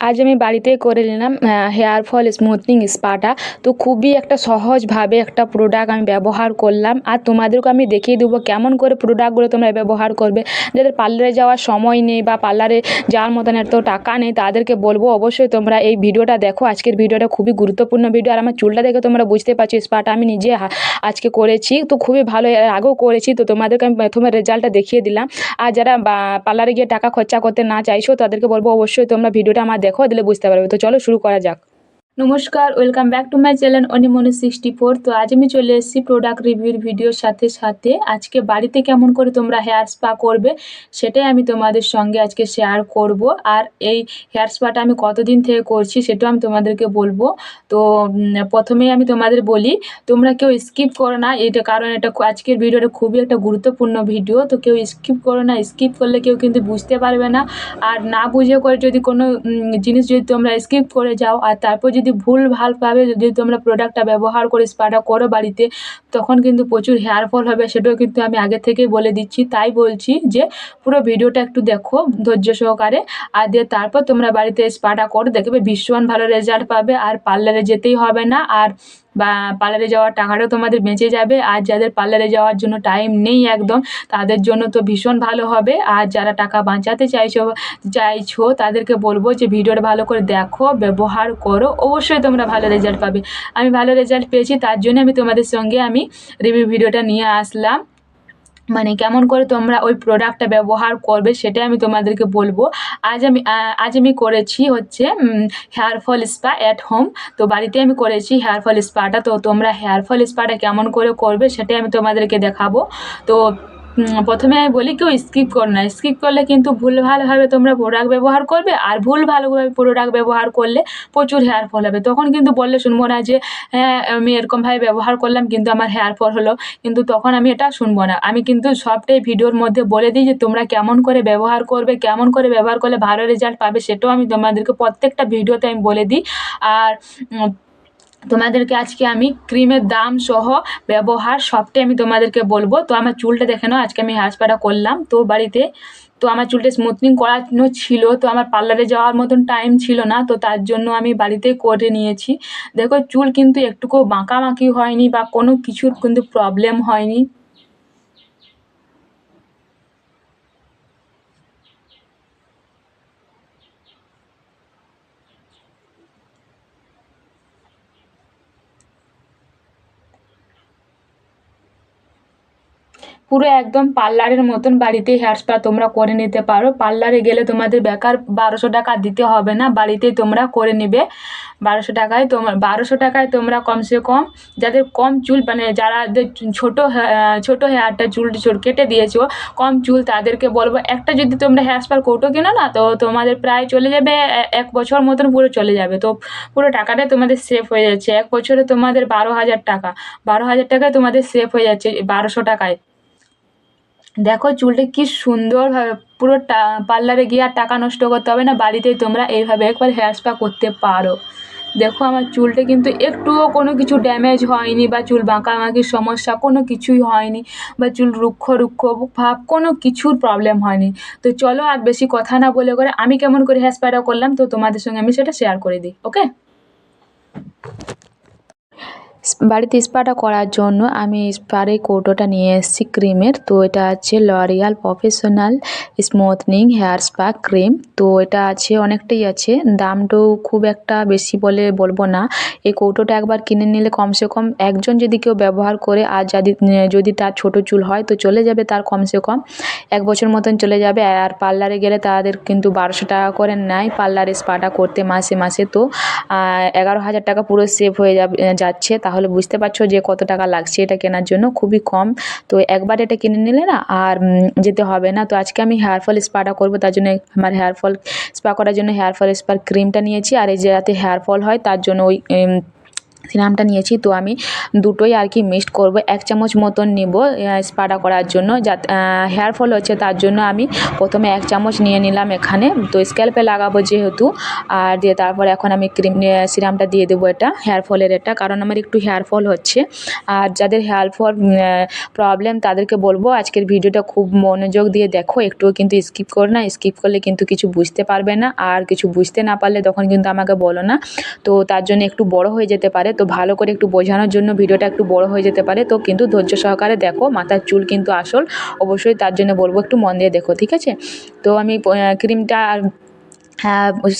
আজ আমি বাড়িতে করে নিলাম হেয়ার ফল স্মুথনিং স্পাটা তো খুবই একটা সহজভাবে একটা প্রোডাক্ট আমি ব্যবহার করলাম। আর তোমাদেরকে আমি দেখিয়ে দেবো কেমন করে প্রোডাক্টগুলো তোমরা ব্যবহার করবে। যাদের পার্লারে যাওয়ার সময় নেই বা পার্লারে যাওয়ার মতন এত টাকা নেই, তাদেরকে বলব অবশ্যই তোমরা এই ভিডিওটা দেখো। আজকের ভিডিওটা খুবই গুরুত্বপূর্ণ ভিডিও। আর আমার চুলটা দেখে তোমরা বুঝতে পারছ স্পাটা আমি নিজে আজকে করেছি। তো খুবই ভালো, এর আগেও করেছি। তো তোমাদেরকে আমি প্রথমে রেজাল্টটা দেখিয়ে দিলাম। আর যারা পার্লারে গিয়ে টাকা খরচা করতে না চাইছো, তাদেরকে বলব অবশ্যই তোমরা ভিডিওটা আমার দেখো দিলে বুঝতে পারবে। তো চলো শুরু করা যাক। নমস্কার, welcome back to my channel অনিমনি sixty four. তো আজ আমি চলে এসেছি প্রোডাক্ট রিভিউর ভিডিওর সাথে সাথে। আজকে বাড়িতে কেমন করে তোমরা হেয়ার স্পা করবে সেটাই আমি তোমাদের সঙ্গে আজকে শেয়ার করব। আর এই হেয়ার স্পাটা আমি কতদিন থেকে করছি সেটাও আমি তোমাদেরকে বলব। তো প্রথমেই আমি তোমাদের বলি, তোমরা কেউ স্কিপ করো না। এটা কারণ এটা আজকের ভিডিওটা খুবই একটা গুরুত্বপূর্ণ ভিডিও তো কেউ স্কিপ করো না স্কিপ করলে কেউ কিন্তু বুঝতে পারবে না। আর না বুঝে করে যদি কোনো জিনিস যদি তোমরা স্কিপ করে যাও, আর তারপর যদি ভুল ভালভাবে যদি তোমরা প্রোডাক্টটা ব্যবহার করে স্পাটা করো বাড়িতে, তখন কিন্তু প্রচুর হেয়ার ফল হবে। সেটাও কিন্তু আমি আগে থেকেই বলে দিচ্ছি। তাই বলছি যে, পুরো ভিডিওটা একটু দেখো ধৈর্য সহকারে। আর দিয়ে তারপর তোমরা বাড়িতে স্পাটা করো, দেখবে ভীষণ ভালো রেজাল্ট পাবে। আর পার্লারে যেতেই হবে না। আর বা পার্লারে যাওয়ার টাকাটাও তোমাদের বেঁচে যাবে। আর যাদের পার্লারে যাওয়ার জন্য টাইম নেই একদম, তাদের জন্য তো ভীষণ ভালো হবে। আর যারা টাকা বাঁচাতে চাইছো চাইছো, তাদেরকে বলব যে ভিডিওটা ভালো করে দেখো, ব্যবহার করো। অবশ্যই তোমরা ভালো রেজাল্ট পাবে। আমি ভালো রেজাল্ট পেয়েছি, তার জন্য আমি তোমাদের সঙ্গে আমি রিভিউ ভিডিওটা নিয়ে আসলাম। মানে কেমন করে তোমরা ওই প্রোডাক্টটা ব্যবহার করবে সেটাই আমি তোমাদেরকে বলব। আজ আমি আজ আমি করেছি হচ্ছে hair fall spa at home তো বাড়িতে আমি করেছি হেয়ার ফল স্পাটা তো তোমরা হেয়ার ফল স্পাটা কেমন করে করবে সেটাই আমি তোমাদেরকে দেখাবো। তো প্রথমে আমি বলি কেউ স্কিপ করো না। স্কিপ করলে কিন্তু ভুলভালভাবে তোমরা প্রোডাক্ট ব্যবহার করবে আর ভুল ভালোভাবে প্রোডাক্ট ব্যবহার করলে প্রচুর হেয়ার ফল হবে। তখন কিন্তু বললে শুনব না যে হ্যাঁ আমি এরকমভাবে ব্যবহার করলাম কিন্তু আমার হেয়ার ফল হলো। কিন্তু তখন আমি এটা শুনব না। আমি কিন্তু সবটাই ভিডিওর মধ্যে বলে দিই যে, তোমরা কেমন করে ব্যবহার করবে, কেমন করে ব্যবহার করলে ভালো রেজাল্ট পাবে? সেটাও আমি তোমাদেরকে প্রত্যেকটা ভিডিওতে আমি বলে দিই। আর তোমাদেরকে আজকে আমি ক্রিমের দাম সহ ব্যবহার সবটাই আমি তোমাদেরকে বলব। তো আমার চুলটা দেখে নাও, আজকে আমি হাসপাটা স্পাটা করলাম। তো বাড়িতে, তো আমার চুলটা স্মুথনিং করানো ছিল, তো আমার পার্লারে যাওয়ার মতন টাইম ছিল না, তো তার জন্য আমি বাড়িতে করে নিয়েছি। দেখো, চুল কিন্তু একটুকু বাঁকাবাঁকি হয়নি বা কোনো কিছুর কিন্তু প্রবলেম হয়নি। পুরো একদম পার্লারের মতন বাড়িতে হেয়ার স্পা তোমরা করে নিতে পারো। পার্লারে গেলে তোমাদের বেকার বারোশো টাকা দিতে হবে না, বাড়িতেই তোমরা করে নেবে। বারোশো টাকায় তোমার বারোশো টাকায় তোমরা কমসে কম যাদের কম চুল মানে যারা ছোটো ছোটো হেয়ারটা চুল চুল কেটে দিয়েছ, কম চুল তাদেরকে বলব, একটা যদি তোমরা হেয়ার স্পার কৌটো কিনো না, তো তোমাদের প্রায় চলে যাবে এক বছর মতন পুরো চলে যাবে। তো পুরো টাকাটাই তোমাদের সেভ হয়ে যাচ্ছে। এক বছরে তোমাদের বারো হাজার টাকা, বারো হাজার টাকায় তোমাদের সেভ হয়ে যাচ্ছে বারোশো টাকায়। দেখো চুলটা কি সুন্দরভাবে পুরো পার্লারে গিয়ে আর টাকা নষ্ট করতে হবে না, বাড়িতেই তোমরা এইভাবে একবার হেয়ার স্পা করতে পারো। দেখো আমার চুলটা কিন্তু একটুও কোনো কিছু ড্যামেজ হয়নি বা চুল বাঁকাবাঁকির সমস্যা কোনো কিছুই হয়নি বা চুল রুক্ষ রুক্ষ ভাব কোনো কিছুর প্রবলেম হয়নি। তো চলো আর বেশি কথা না বলে করে আমি কেমন করে হেয়ার স্পাটা করলাম, তো তোমাদের সঙ্গে আমি সেটা শেয়ার করে দিই ওকে বাড়িতে স্পাটা করার জন্য আমি স্পারে কৌটোটা নিয়ে এসেছি ক্রিমের। তো এটা আছে L'Oreal professional smoothing hair spa cream তো এটা আছে, অনেকটাই আছে। দামটাও খুব একটা বেশি বলে বলব না। এই কৌটোটা একবার কিনে নিলে কমসে কম একজন যদি কেউ ব্যবহার করে আর যদি যদি তার ছোট চুল হয় তো চলে যাবে তার কমসে কম। এক বছর মতন চলে যাবে। আর পার্লারে গেলে তাদের কিন্তু বারোশো টাকা করে নেয় পার্লারে স্পাটা করতে মাসে মাসে। তো এগারো হাজার টাকা পুরো সেভ হয়ে যাবে, যাচ্ছে। তাহলে বুঝতে পারছ যে কত টাকা লাগছে এটা কেনার জন্য, খুবই কম। তো একবার এটা কিনে নিলে না, আর যেতে হবে না। তো আজকে আমি হেয়ার ফল স্পাটা করব, তার জন্য আমার হেয়ার ফল স্পা করার জন্য হেয়ার ফল স্পার ক্রিমটা নিয়েছি। আর এই যে রাতে হেয়ার ফল হয়, তার জন্য ওই সিরামটা নিয়েছি, তো আমি দুটোই আর কি মিক্সড করব। এক চামচ মতন নেব স্পাটা করার জন্য। যাতে হেয়ার ফল হচ্ছে তার জন্য আমি প্রথমে এক চামচ নিয়ে নিলাম এখানে। তো স্ক্যাল্পে লাগাবো যেহেতু, আর দিয়ে তারপর এখন আমি ক্রিম সিরামটা দিয়ে দেবো এটা হেয়ার ফলের এটা। কারণ আমার একটু হেয়ার ফল হচ্ছে। আর যাদের হেয়ার ফল প্রবলেম তাদেরকে বলব আজকের ভিডিওটা খুব মনোযোগ দিয়ে দেখো। একটুও কিন্তু স্কিপ করো না। স্কিপ করলে কিন্তু কিছু বুঝতে পারবে না। আর কিছু বুঝতে না পারলে তখন কিন্তু আমাকে বলো না। তো তার জন্য একটু বড় হয়ে যেতে পারে। তো ভালো করে একটু বোঝানোর জন্য ভিডিওটা একটু বড় হয়ে যেতে পারে। তো কিন্তু ধৈর্য সহকারে দেখো, মাথার চুল কিন্তু আসল। অবশ্যই তার জন্য বলব, একটু মন দিয়ে দেখো, ঠিক আছে? তো আমি ক্রিমটা আর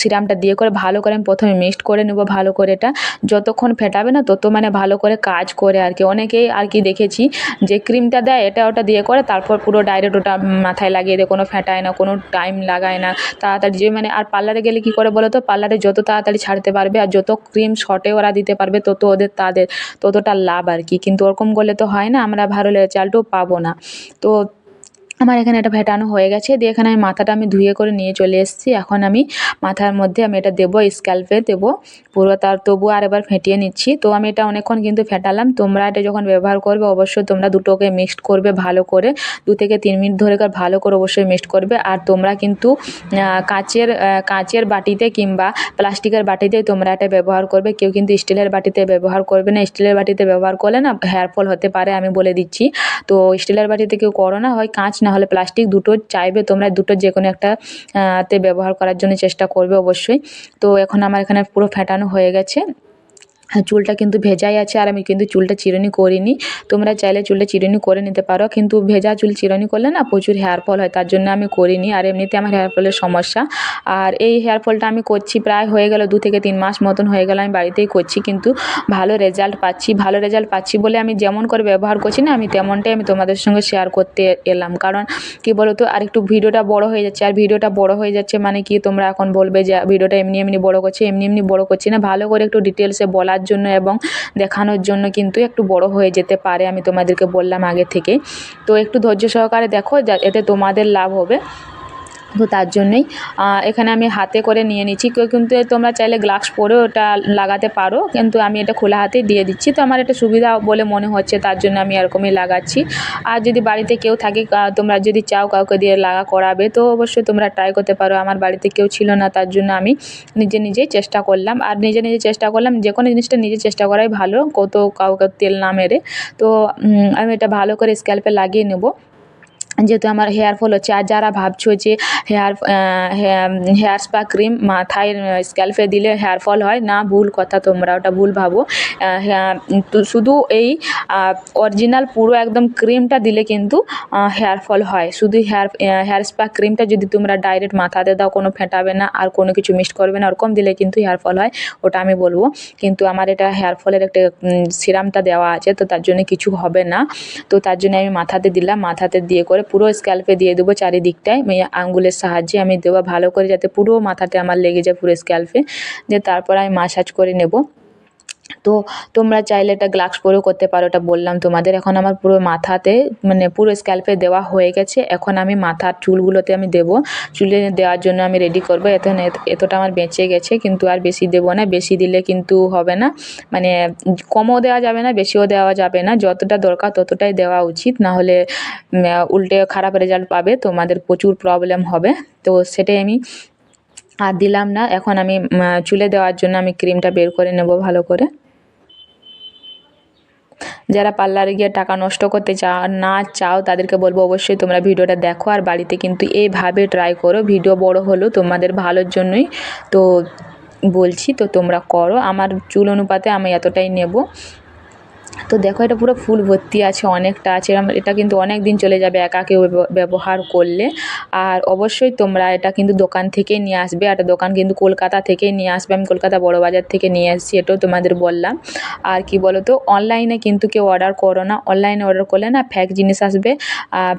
সিরামটা দিয়ে করে ভালো করে আমি প্রথমে মিক্সড করে নেব, ভালো করে এটা। যতক্ষণ ফেটাবে না, তত মানে ভালো করে কাজ করে আর কি। অনেকেই আর কি দেখেছি যে ক্রিমটা দেয়, এটা ওটা দিয়ে করে, তারপর পুরো ডাইরেক্ট ওটা মাথায় লাগিয়ে দেয়, কোনো ফেটায় না, কোনো টাইম লাগায় না। তাড়াতাড়ি যে মানে আর পার্লারে গেলে কী করে বলো তো, পার্লারে যত তাড়াতাড়ি ছাড়তে পারবে আর যত ক্রিম শর্টে ওরা দিতে পারবে, তত ওদের তাদের, ততটা লাভ আর কি। কিন্তু ওরকম করলে তো হয় না, আমরা ভালো চালটাও পাবো না। তো আমার এখানে এটা ফেটানো হয়ে গেছে। দিয়ে এখানে আমি মাথাটা আমি ধুয়ে করে নিয়ে চলে এসেছি। এখন আমি মাথার মধ্যে আমি এটা দেবো স্ক্যাল্পে দেবো। পুরো তার তবুও আরেকবার ফেটিয়ে নিচ্ছি। তো আমি এটা অনেকক্ষণ কিন্তু ফেটালাম। তোমরা এটা যখন ব্যবহার করবে অবশ্যই তোমরা দুটোকে মিক্সড করবে ভালো করে। দু থেকে তিন মিনিট ধরে ভালো করে অবশ্যই মিক্সড করবে। আর তোমরা কিন্তু কাঁচের কাঁচের বাটিতে কিংবা প্লাস্টিকের বাটিতে তোমরা এটা ব্যবহার করবে। কেউ কিন্তু স্টিলের বাটিতে ব্যবহার করবে না। স্টিলের বাটিতে ব্যবহার করলে না হেয়ার ফল হতে পারে আমি বলে দিচ্ছি। তো স্টিলের বাটিতে কেউ করো না। হয় কাঁচ না হলে প্লাস্টিক দুটো চাইবে, তোমরা দুটো যে কোনো একটা তে ব্যবহার করার জন্য চেষ্টা করবে অবশ্যই। তো এখন আমার এখানে পুরো ফেটানো হয়ে গেছে। হ্যাঁ, চুলটা কিন্তু ভেজাই আছে আর আমি কিন্তু চুলটা চিরুনি করিনি। তোমরা চাইলে চুলটা চিরুনি করে নিতে পারো কিন্তু ভেজা চুল চিরুনি করলে না প্রচুর হেয়ার ফল হয় তার জন্য আমি করিনি আর এমনিতে আমার হেয়ার ফলের সমস্যা। আর এই হেয়ার ফলটা আমি করছি প্রায় হয়ে গেল দু থেকে তিন মাস মতন হয়ে গেল আমি বাড়িতেই করছি কিন্তু ভালো রেজাল্ট পাচ্ছি ভালো রেজাল্ট পাচ্ছি বলে আমি যেমন করে ব্যবহার করছি না আমি তেমনটাই আমি তোমাদের সঙ্গে শেয়ার করতে এলাম। কারণ কী বলো তো আর একটু ভিডিওটা বড় হয়ে যাচ্ছে আর ভিডিওটা বড় হয়ে যাচ্ছে মানে কি তোমরা এখন বলবে যে ভিডিওটা এমনি এমনি বড় করছে এমনি এমনি বড় করছি না। ভালো করে একটু ডিটেলসে করার জন্য এবং দেখানোর জন্য কিন্তু একটু বড় হয়ে যেতে পারে আমি তোমাদেরকে বললাম আগে থেকে। তো একটু ধৈর্য সহকারে দেখো এতে তোমাদের লাভ হবে। তো তার জন্যই। এখানে আমি হাতে করে নিয়ে নিচ্ছি। কেউ কিন্তু তোমরা চাইলে গ্লাভস পরেও ওটা লাগাতে পারো। কিন্তু আমি এটা খোলা হাতেই দিয়ে দিচ্ছি। তো আমার এটা সুবিধা বলে মনে হচ্ছে, তার জন্য আমি এরকমই লাগাচ্ছি। আর যদি বাড়িতে কেউ থাকে তোমরা যদি চাও কাউকে দিয়ে লাগা করাবে, তো অবশ্যই তোমরা ট্রাই করতে পারো। আমার বাড়িতে কেউ ছিল না, তার জন্য আমি নিজে নিজেই চেষ্টা করলাম। আর নিজে নিজে চেষ্টা করলাম, যে কোনো জিনিসটা নিজে চেষ্টা করাই ভালো। কত কাউকে তেল না মেরে। তো আমি এটা ভালো করে স্ক্যাল্পে লাগিয়ে নেব। যেহেতু আমার হেয়ার ফল হচ্ছে, আর যারা ভাবছ যে হেয়ার হেয়ার স্পা ক্রিম মাথায় স্ক্যাল্পে দিলে হেয়ার ফল হয়, না, ভুল কথা তোমরা, ওটা ভুল ভাবো। শুধু এই অরিজিনাল পুরো একদম ক্রিমটা দিলে কিন্তু হেয়ার ফল হয়। শুধু হেয়ার হেয়ার স্পা ক্রিমটা যদি তোমরা ডাইরেক্ট মাথাতে দাও, কোনো ফেটাবে না, আর কোনো কিছু মিক্সড করবে না, ওরকম দিলে কিন্তু হেয়ার ফল হয়, ওটা আমি বলব। কিন্তু আমার এটা হেয়ার ফলের একটা সিরামটা দেওয়া আছে, তো তার জন্য কিছু হবে না। তো তার জন্য আমি মাথাতে দিলাম, মাথাতে দিয়ে করে পুরো স্ক্যাল্পে দিয়ে দেবো চারিদিকটায়। আঙুলের সাহায্যে আমি দেবো ভালো করে যাতে পুরো মাথাতে আমার লেগে যায় পুরো স্ক্যাল্পে দিয়ে তারপর আমি মাসাজ করে নেব। তো তোমরা চাইলে এটা গ্লাক্স পরেও করতে পারো ওটা বললাম তোমাদের। এখন আমার পুরো মাথাতে মানে পুরো স্ক্যাল্পে দেওয়া হয়ে গেছে। এখন আমি মাথার চুলগুলোতে আমি দেবো। চুলে দেওয়ার জন্য আমি রেডি করব। এত এতটা আমার বেঁচে গেছে, কিন্তু আর বেশি দেবো না। বেশি দিলে কিন্তু হবে না। মানে কমও দেওয়া যাবে না, বেশিও দেওয়া যাবে না। যতটা দরকার ততটাই দেওয়া উচিত। না হলে উল্টে খারাপ রেজাল্ট পাবে। তোমাদের প্রচুর প্রবলেম হবে। তো সেটাই আমি আর দিলাম না। এখন আমি চুলে দেওয়ার জন্য আমি ক্রিমটা বের করে নেব ভালো করে। যারা পার্লারে গিয়ে টাকা নষ্ট করতে চাও না চাও তাদেরকে বলব অবশ্যই তোমরা ভিডিওটা দেখো আর বাড়িতে কিন্তু এইভাবে ট্রাই করো। ভিডিও বড় হলো তোমাদের ভালোর জন্যই তো বলছি তো তোমরা করো। আমার চুল অনুপাতে আমি এতটাই নেব। তো দেখো, এটা পুরো ফুল ভর্তি আছে, অনেকটা আছে। এটা কিন্তু অনেক দিন চলে যাবে একা কেউ ব্যবহার করলে। আর অবশ্যই তোমরা এটা কিন্তু দোকান থেকেই নিয়ে আসবে। একটা দোকান কিন্তু কলকাতা থেকেই নিয়ে আসবে। আমি কলকাতা বড় বাজার থেকে নিয়ে আসছি এটাও তোমাদের বললাম। আর কি বলো তো অনলাইনে কিন্তু কেউ অর্ডার করো না। অনলাইনে অর্ডার করলে না ফ্যাক জিনিস আসবে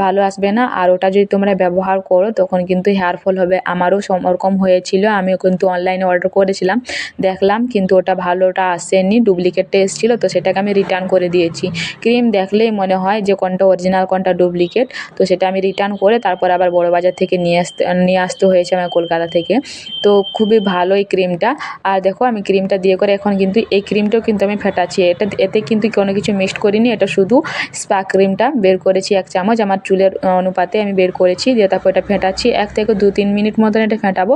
ভালো আসবে না। আর ওটা যদি তোমরা ব্যবহার করো, তখন কিন্তু হেয়ার ফল হবে। আমারও ওরকম হয়েছিল, আমিও কিন্তু অনলাইনে অর্ডার করেছিলাম। দেখলাম কিন্তু ওটা ভালোটা আসেনি ডুপ্লিকেটটা এসেছিল। তো সেটাকে আমি রিটার্ন করে দিয়েছি। ক্রিম দেখলেই মনে হয় যে কোনটা অরিজিনাল কোনটা ডুপ্লিকেট তো সেটা আমি রিটার্ন করে তারপর আবার বড় বাজার থেকে নিয়ে আসতে নিয়ে আসতে হয়েছে আমার কলকাতা থেকে। তো খুবই ভালো এই ক্রিমটা। আর দেখো আমি ক্রিমটা দিয়ে করে এখন কিন্তু এই ক্রিমটাও কিন্তু আমি ফেটাচ্ছি। এটা, এতে কিন্তু কোনো কিছু মিক্সড করিনি। এটা শুধু স্পা ক্রিমটা বের করেছি এক চামচ। আমার চুলের অনুপাতে আমি বের করেছি। দিয়ে তারপর এটা ফেটাচ্ছি। এক থেকে দু তিন মিনিট মতন এটা ফেটাবো।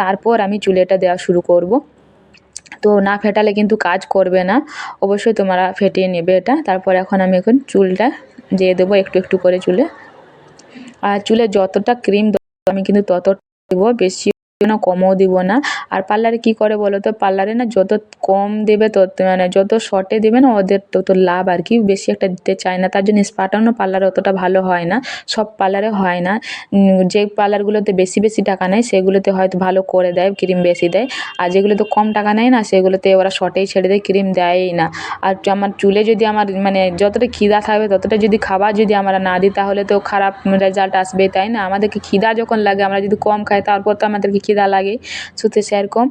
তারপর আমি চুলে এটা দেওয়া শুরু করব। তো না ফেটালে কিন্তু কাজ করবে না। অবশ্যই তোমরা ফেটিয়ে নেবে এটা। তারপর এখন আমি এখন চুলটা দিয়ে দেবো একটু একটু করে চুলে। আর চুলে যতটা ক্রিম আমি কিন্তু তত দেবো। বেশি না কমও দিব না। আর পার্লারে কী করে বলো তো? পার্লারে না যত কম দেবে তত মানে যত শর্টে দেবে না ওদের তত লাভ আর কি বেশি একটা দিতে চায় না। তার জন্য স্পাটানো পার্লারে অতটা ভালো হয় না। সব পার্লারে হয় না। যে পার্লারগুলোতে বেশি বেশি টাকা নেয় সেগুলোতে হয়তো ভালো করে দেয়, ক্রিম বেশি দেয়। আর যেগুলোতে কম টাকা নেয় না সেগুলোতে ওরা শর্টেই ছেড়ে দেয়, ক্রিম দেয়ই না। আর আমার চুলে যদি আমার মানে যতটা খিদা থাকবে, ততটা যদি খাবার যদি আমরা না দিই, তাহলে তো খারাপ রেজাল্ট আসবে তাই না? আমাদেরকে খিদা যখন লাগে, আমরা যদি কম খাই, তারপর তো আমাদেরকে খিদা লাগে শুতে সেরকম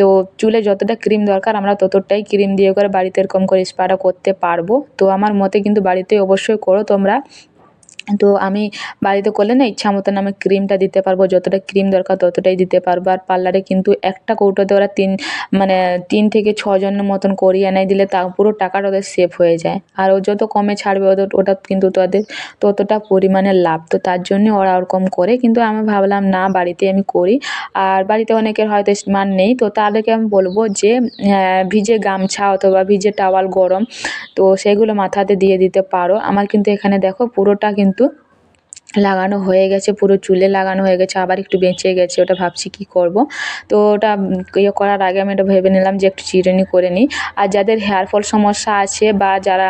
তো চুলে যতটা ক্রিম দরকার, আমরা ততটাই ক্রিম দিয়ে করে বাড়িতে এরকম করে স্পাটা করতে পারব। তো আমার মতে কিন্তু বাড়িতে অবশ্যই করো, তোমরা তো আমি বাড়িতে করলে না ইচ্ছা মতন আমি ক্রিমটা দিতে পারব, যতটা ক্রিম দরকার ততটাই দিতে পারব। আর পার্লারে কিন্তু একটা কৌটোতে ওরা তিন মানে তিন থেকে ছজনের মতন করিয়ে এনে দিলে তা পুরো টাকাটা ওদের সেভ হয়ে যায়। আর ও যত কমে ছাড়বে ওদের, ওটা কিন্তু তাদের ততটা পরিমাণে লাভ। তো তার জন্য ওরা ওরকম করে। কিন্তু আমি ভাবলাম, না, বাড়িতে আমি করি। আর বাড়িতে অনেকের হয়তো স্মার্ট নেই। তো তাদেরকে আমি বলব যে ভিজে গামছা অথবা ভিজে টাওয়াল গরম, তো সেগুলো মাথাতে দিয়ে দিতে পারো। আমার কিন্তু এখানে দেখো পুরোটা কিন্তু تو লাগানো হয়ে গেছে, পুরো চুলে লাগানো হয়ে গেছে, আবার একটু বেঁচে গেছে, ওটা ভাবছি কী করব। তো ওটা ইয়ে করার আগে আমি এটা ভেবে নিলাম যে একটু চিরুনি করে নিই। আর যাদের হেয়ার ফল সমস্যা আছে বা যারা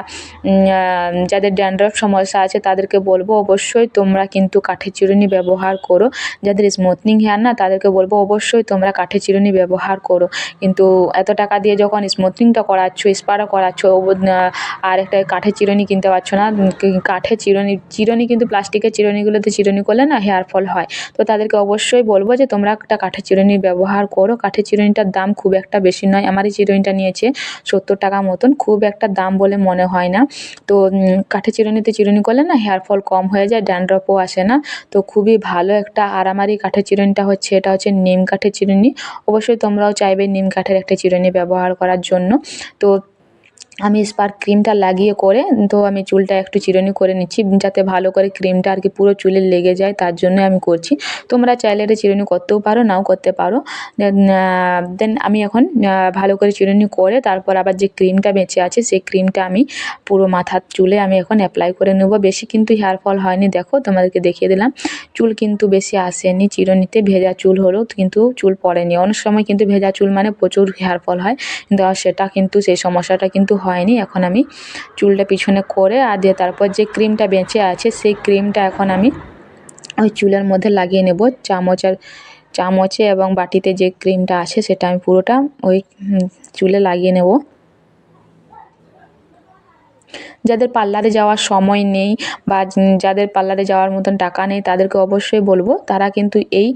যাদের ড্যান্ড্রফ সমস্যা আছে তাদেরকে বলব অবশ্যই তোমরা কিন্তু কাঠের চিরুনি ব্যবহার করো। যাদের স্মুথনিং হেয়ার না তাদেরকে বলব অবশ্যই তোমরা কাঠের চিরুনি ব্যবহার করো। কিন্তু এত টাকা দিয়ে যখন স্মুথনিংটা করাচ্ছ স্পাটা করাচ্ছ আর একটা কাঠের চিরুনি কিনতে পারছ না কাঠের চিরুনি চিরুনি কিন্তু প্লাস্টিকের চিরুনি চিরুনিগুলোতে চিরুনি করলে না হেয়ার ফল হয়। তো তাদেরকে অবশ্যই বলব যে, তোমরা একটা কাঠের চিরুনি ব্যবহার করো। কাঠের চিরুনিটার দাম খুব একটা বেশি নয়। আমার এই চিরুনিটা নিয়েছে সত্তর টাকা মতন। খুব একটা দাম বলে মনে হয় না। তো কাঠের চিরুনিতে চিরুনি করলে না হেয়ার ফল কম হয়ে যায়, ড্যান্ড্রফও আসে না। তো খুবই ভালো একটা আর আমার এই কাঠের চিরুনিটা হচ্ছে, এটা হচ্ছে নিম কাঠের চিরুনি। অবশ্যই তোমরাও চাইবে নিম কাঠের একটা চিরুনি ব্যবহার করার জন্য। তো আমি স্পার্ক ক্রিমটা লাগিয়ে করে, তো আমি চুলটা একটু চিরুনি করে নিচ্ছি, যাতে ভালো করে ক্রিমটা আর কি পুরো চুলে লেগে যায়, তার জন্য আমি করছি। তোমরা চাইলে এটা চিরুনি করতেও পারো, নাও করতে পারো। দেন আমি এখন ভালো করে চিরুনি করে, তারপর আবার যে ক্রিমটা বেঁচে আছে, সেই ক্রিমটা আমি পুরো মাথার চুলে আমি এখন অ্যাপ্লাই করে নেব। বেশি কিন্তু হেয়ার ফল হয়নি, দেখো তোমাদেরকে দেখিয়ে দিলাম। চুল কিন্তু বেশি আসেনি, চিরুনিতে ভেজা চুল হলেও কিন্তু চুল পড়েনি। অনেক সময় কিন্তু ভেজা চুল মানে প্রচুর হেয়ার ফল হয়, কিন্তু সেটা কিন্তু, সেই সমস্যাটা কিন্তু হয়নি। এখন আমি চুলটা পিছনে করে আর দিয়ে তারপর যে ক্রিমটা বেঁচে আছে, সেই ক্রিমটা এখন আমি ওই চুলের মধ্যে লাগিয়ে নেব। চামচ আর চামচে এবং বাটিতে যে ক্রিমটা আছে, সেটা আমি পুরোটা ওই চুলে লাগিয়ে নেব। যাদের পার্লারে যাওয়ার সময় নেই বা যাদের পার্লারে যাওয়ার মতন টাকা নেই তাদেরকে অবশ্যই বলব, তারা কিন্তু এই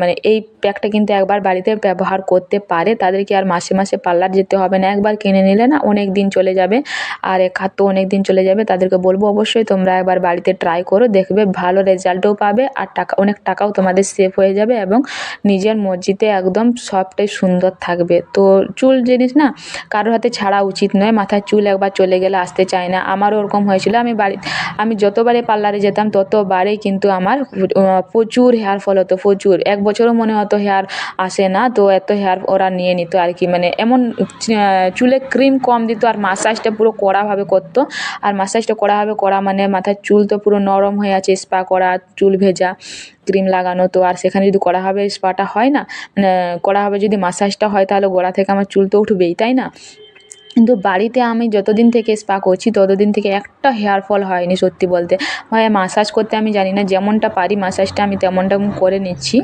মানে এই প্যাকটা কিন্তু একবার বাড়িতে ব্যবহার করতে পারে। তাদেরকে আর মাসে মাসে পার্লার যেতে হবে না, একবার কিনে নিলে না অনেক দিন চলে যাবে আর এক হাত তো অনেক দিন চলে যাবে। তাদেরকে বলব অবশ্যই তোমরা একবার বাড়িতে ট্রাই করো, দেখবে ভালো রেজাল্টও পাবে আর টাকা, অনেক টাকাও তোমাদের সেভ হয়ে যাবে এবং নিজের মসজিদে একদম সবটাই সুন্দর থাকবে। তো চুল জিনিস না কারোর হাতে ছাড়া উচিত নয়, মাথায় চুল একবার চলে গেলে আসতে চায় না। আমারও ওরকম হয়েছিল। আমি বাড়ি, আমি যতবারে পার্লারে যেতাম, ততবারেই কিন্তু আমার প্রচুর হেয়ার ফল হতো, প্রচুর। এক বছরও মনে হতো হেয়ার আসে না, তো এত হেয়ার ওরা নিয়ে নিত আর কি। মানে এমন চুলে ক্রিম কম দিত আর মাসাজটা পুরো কড়াভাবে করতো। আর মাসাজটা কড়াভাবে করা মানে মাথার চুল তো পুরো নরম হয়ে আছে স্পা করা, চুল ভেজা ক্রিম লাগানো। তো আর সেখানে যদি কড়াভাবে স্পাটা হয় না মানে কড়াভাবে যদি মাসাজটা হয়, তাহলে গোড়া থেকে আমার চুল তো উঠবেই, তাই না? কিন্তু বাড়িতে আমি যতদিন থেকে স্পা করছি, ততদিন থেকে একটা হেয়ার ফল হয়নি সত্যি বলতে। হয় মাসাজ করতে আমি জানি না, যেমনটা পারি মাসাজটা আমি তেমনটা করে নিচ্ছি।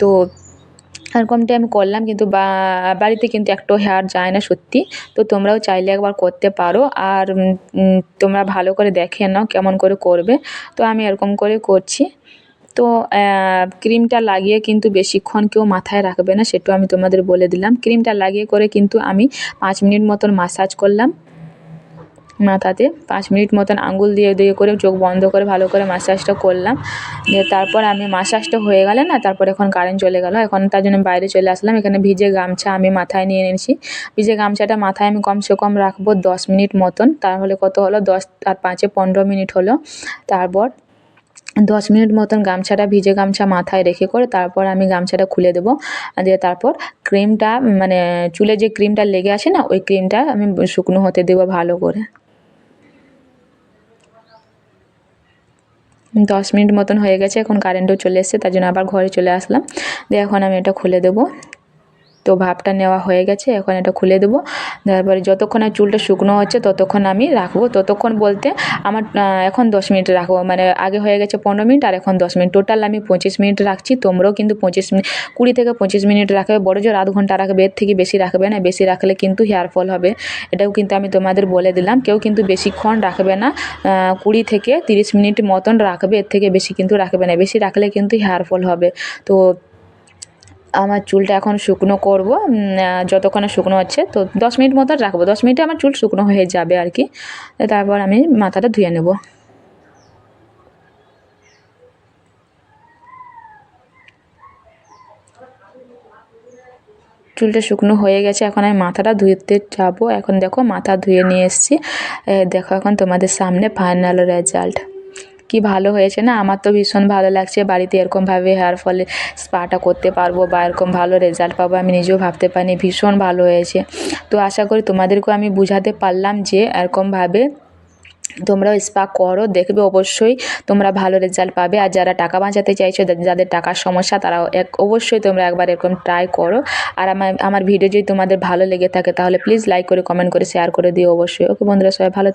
তো এরকমটা আমি করলাম কিন্তু বাড়িতে কিন্তু একটু হেয়ার যায় না সত্যি। তো তোমরাও চাইলে একবার করতে পারো আর তোমরা ভালো করে দেখে নাও কেমন করে করবে। তো আমি এরকম করে করছি। তো ক্রিমটা লাগিয়ে কিন্তু বেশিক্ষণ কেউ মাথায় রাখবে না সেটাও আমি তোমাদের বলে দিলাম। ক্রিমটা লাগিয়ে করে কিন্তু আমি পাঁচ মিনিট মতন মাসাজ করলাম মাথাতে। পাঁচ মিনিট মতন আঙুল দিয়ে দিয়ে করে চোখ বন্ধ করে ভালো করে মাসাজটা করলাম। দিয়ে তারপর আমি মাসাজটা হয়ে গেলে না, তারপর এখন কারেন্ট চলে গেল। এখন তার জন্য বাইরে চলে আসলাম। এখানে ভিজে গামছা আমি মাথায় নিয়ে নিয়েছি ভিজে গামছাটা মাথায় আমি কমসে কম রাখব দশ মিনিট মতন। তাহলে কত হলো? দশ আর পাঁচে পনেরো মিনিট হলো। তারপর দশ মিনিট মতন গামছাটা ভিজে গামছা মাথায় রেখে করে তারপর আমি গামছাটা খুলে দেবো। দিয়ে তারপর ক্রিমটা মানে চুলে যে ক্রিমটা লেগে আসে না, ওই ক্রিমটা আমি শুকনো হতে দেবো ভালো করে। দশ মিনিট মতন হয়ে গেছে, এখন কারেন্টও চলে এসেছে, তার জন্য আবার ঘরে চলে আসলাম। দিয়ে এখন আমি এটা খুলে দেবো। তো ভাপটা নেওয়া হয়ে গেছে, এখন এটা খুলে দেবো। তারপরে যতক্ষণ আর চুলটা শুকনো হচ্ছে, ততক্ষণ আমি রাখব। ততক্ষণ বলতে আমার এখন দশ মিনিট রাখব। মানে আগে হয়ে গেছে পনেরো মিনিট, আর এখন দশ মিনিট। টোটাল আমি পঁচিশ মিনিট রাখছি। তোমরাও কিন্তু পঁচিশ মিনিট, কুড়ি থেকে পঁচিশ মিনিট রাখবে। বড় জোর আধ ঘণ্টা রাখবে। এর থেকে বেশি রাখবে না। বেশি রাখলে কিন্তু হেয়ার ফল হবে। এটাও কিন্তু আমি তোমাদের বলে দিলাম। কেউ কিন্তু বেশিক্ষণ রাখবে না। কুড়ি থেকে তিরিশ মিনিট মতন রাখবে। এর থেকে বেশি কিন্তু রাখবে না। বেশি রাখলে কিন্তু হেয়ার ফল হবে। তো আমার চুলটা এখন শুকনো করব যতক্ষণে শুকনো হচ্ছে, তো দশ মিনিট মতো রাখব। দশ মিনিটে আমার চুল শুকনো হয়ে যাবে আর কি। তারপর আমি মাথাটা ধুয়ে নেব। চুলটা শুকনো হয়ে গেছে, এখন আমি মাথাটা ধুতে যাব। এখন দেখো, মাথা ধুয়ে নিয়ে এসেছি। দেখো এখন তোমাদের সামনে ফাইনাল রেজাল্ট কি ভালো হয়েছে না? আমার তো ভীষণ ভালো লাগছে। বাড়িতে এরকমভাবে হেয়ার ফলে স্পাটা করতে পারব বা এরকম ভালো রেজাল্ট পাবো আমি নিজেও ভাবতে পারিনি। ভীষণ ভালো হয়েছে। তো আশা করি তোমাদেরকেও আমি বুঝাতে পারলাম যে এরকমভাবে তোমরাও স্পা করো, দেখবে অবশ্যই তোমরা ভালো রেজাল্ট পাবে। আর যারা টাকা বাঁচাতে চাইছো যাদের টাকার সমস্যা, তারাও এক, অবশ্যই তোমরা একবার এরকম ট্রাই করো। আর আমার আমার ভিডিও যদি তোমাদের ভালো লেগে থাকে, তাহলে প্লিজ লাইক করে কমেন্ট করে শেয়ার করে দিও অবশ্যই। ওকে বন্ধুরা, সবাই ভালো